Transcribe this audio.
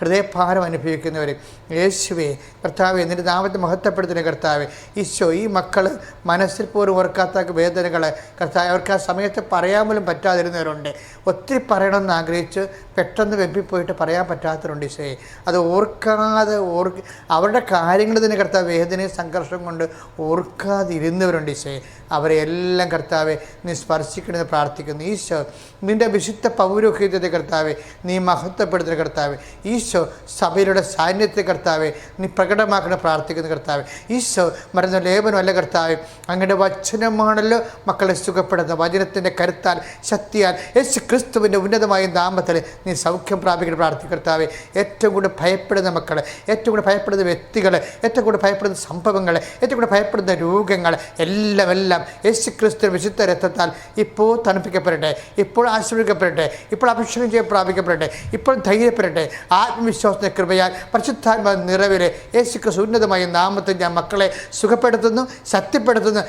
ഹൃദയഭാരം അനുഭവിക്കുന്നവർ യേശുവെ കർത്താവ് എന്നിട്ട് നാമത്തെ മഹത്വപ്പെടുത്തുന്ന കർത്താവ് ഈശോ ഈ മക്കൾ മനസ്സിൽ പോലും ഓർക്കാത്ത വേദനകൾ കർത്താവ് അവർക്ക് ആ സമയത്ത് പറയാൻ പോലും പറ്റാതിരുന്നവരുണ്ട്. ഒത്തിരി പറയണമെന്ന് ആഗ്രഹിച്ച് പെട്ടെന്ന് വെമ്പിപ്പോയിട്ട് പറയാൻ പറ്റാത്തവരുണ്ട് ഈശോയെ. അത് ഓർക്കാതെ ഓർ അവരുടെ കാര്യങ്ങൾ തന്നെ കർത്താവ് വേദനയും സംഘർഷം കൊണ്ട് ഓർക്കാതിരുന്നവരുണ്ട് ഈശോയെ. അവരെ എല്ലാം കർത്താവെ നീ സ്പർശിക്കണമെന്ന് പ്രാർത്ഥിക്കുന്നു. ഈശോ നിന്റെ വിശുദ്ധ പൗരോഹിത്യത്തെ കർത്താവെ നീ മഹത്വപ്പെടുത്തുന്ന കർത്താവെ ഈശോ സഭയിലുള്ള സാന്നിധ്യത്തെ കർത്താവെ നീ പ്രകടമാക്കണ പ്രാർത്ഥിക്കുന്ന കർത്താവെ ഈശോ മരുന്ന ലേപനമല്ല കർത്താവെ അങ്ങയുടെ വചനമാണല്ലോ മക്കളെ സുഖപ്പെടുന്ന വചനത്തിന്റെ കരുത്താൽ ശക്തിയാൽ യേശു ക്രിസ്തുവിന്റെ ഉന്നതമായ നാമത്തിൽ നീ സൗഖ്യം പ്രാപിക്കുന്ന പ്രാർത്ഥിക്കുന്ന കർത്താവെ. ഏറ്റവും കൂടുതൽ ഭയപ്പെടുന്ന മക്കൾ ഏറ്റവും കൂടുതൽ ഭയപ്പെടുന്ന വ്യക്തികൾ ഏറ്റവും കൂടുതൽ ഭയപ്പെടുന്ന സംഭവങ്ങൾ ഏറ്റവും കൂടുതൽ ഭയപ്പെടുന്ന രോഗങ്ങൾ എല്ലാം എല്ലാം യേശു ക്രിസ്തു വിശുദ്ധ രക്തത്താൽ ഇപ്പോൾ തണുപ്പിക്കപ്പെടട്ടെ ഇപ്പോൾ ആശ്രയിക്കപ്പെടട്ടെ ഇപ്പോൾ അഭിഷേകം ചെയ്യ പ്രാപിക്കപ്പെടട്ടെ ഇപ്പോൾ ധൈര്യപ്പെടട്ടെ ആത്മവിശ്വാസത്തെ കൃപയാൽ പരിശുദ്ധാത്മ നിറവിലെ യേശുക്രിസ്തു ഉന്നതമായ നാമത്തിൽ ഞാൻ മക്കളെ സുഖപ്പെടുത്തുന്നു ശക്തിപ്പെടുത്തുന്നു.